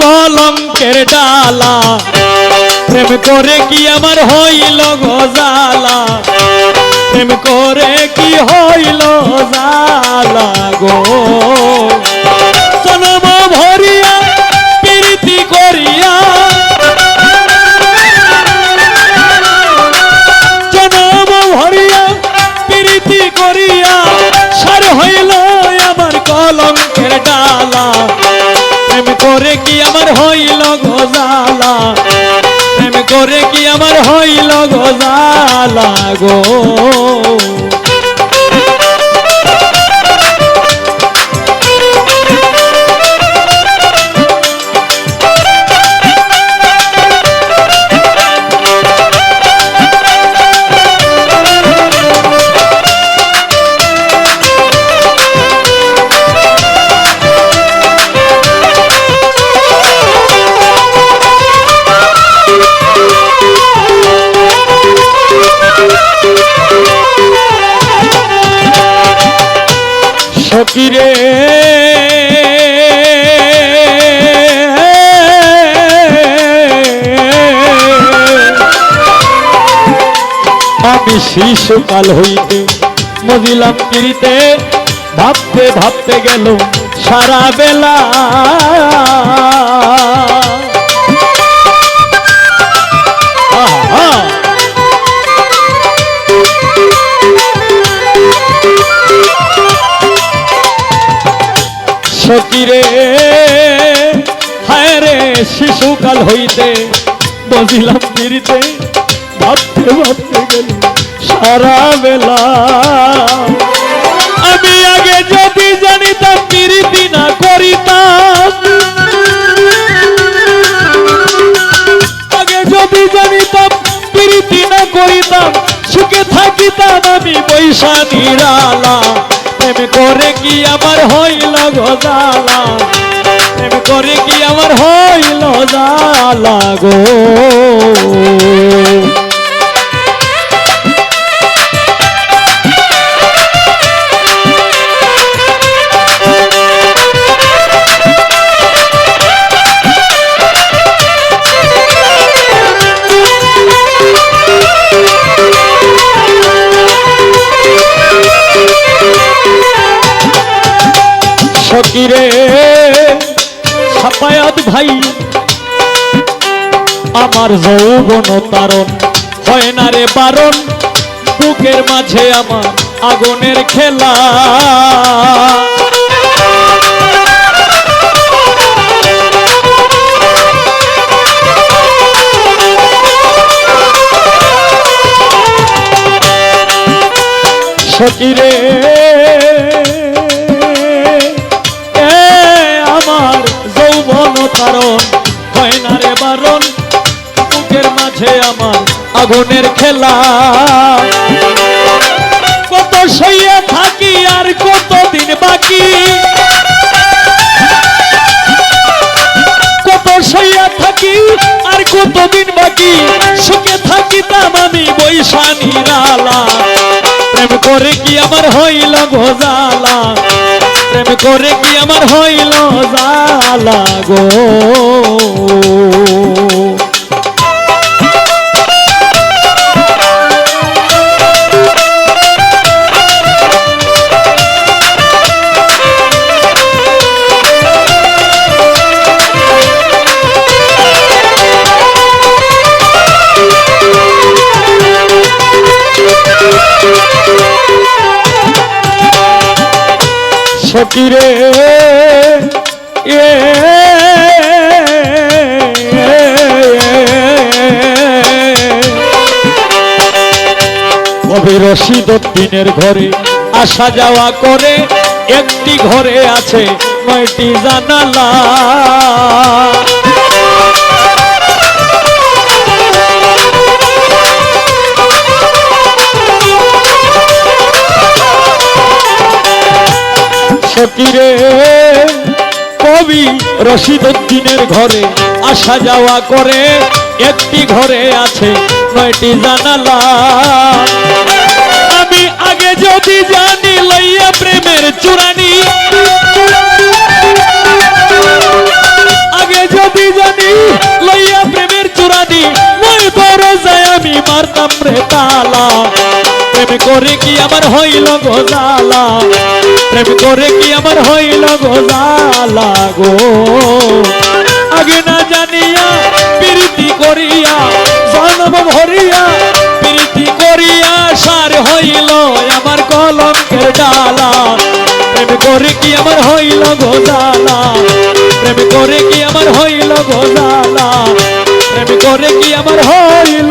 কলঙ্কের ডালা। প্রেম করে কি আমার হইল গজালা প্রেম করে কি হইল জালা গো? করে কি আমার হইল গো জালা গো? সকিরে আমি শিশুকাল হইতে মজিলাম কিরিতে ভাবতে ভাবতে গেল সারা বেলা সকিরে হায় রে, শিশুকাল হইতে বজিলাম পিড়িতে ভাবতে ভাবতে গেল সারা বেলা। আমি আগে যদি জানিতাম পিড়িতি না করিতাম। আগে যদি জানিতাম প্রীতি না করিতাম, সুখে থাকিতাম আমি বৈশা নিরালা প্রেম করে কি আমার হইল গজালা প্রেম করে কি আমার হইল জালা গো? সকিরে সাপায়াত ভাই, আমার যৌবন তারণ। হয় না রে বারণ, বুকের মাঝে আমার আগুনের খেলা। সকিরে যৌবন তারণ হয় না রে বারণ? বুকের মাঝে আমার আগুনের খেলা। কত সইয়া থাকি আর কত দিন বাকি? কত সইয়া থাকি আর কত দিন বাকি? সুখে থাকিতাম আমি বৈশানী নালা প্রেম করে কি আমার হইল গোজালা প্রেম করে কি আমার হইল জালা গো? সকিরে এ কবি রশিদ উদ্দিনের ঘরে আসা যাওয়া করে একটি ঘরে আছে নয়টি জানালা। ফকিরে কবি রশিদুদ্দিনের ঘরে আসা যাওয়া করে। একটি ঘরে আছে নয়টি জানালা। আমি আগে যদি জানি লইয়া প্রেমের চুরানি আগে যদি জানি লইয়া প্রেমের চুরানি নয় বড় যায় আমি মারতাম রে তালা। প্রেম করে কি আমার হইল গোজালা প্রেম করে কি আমার হইল গোজালা গো? আগে না জানিয়া প্রীতি করিয়া, জন্ম ভরিয়া প্রীতি করিয়া সার হইল আমার কলঙ্কের ডালা। প্রেম করে কি আমার হইল গোজালা প্রেম করে কি আমার হইল গোজালা প্রেম করে কি আমার হইল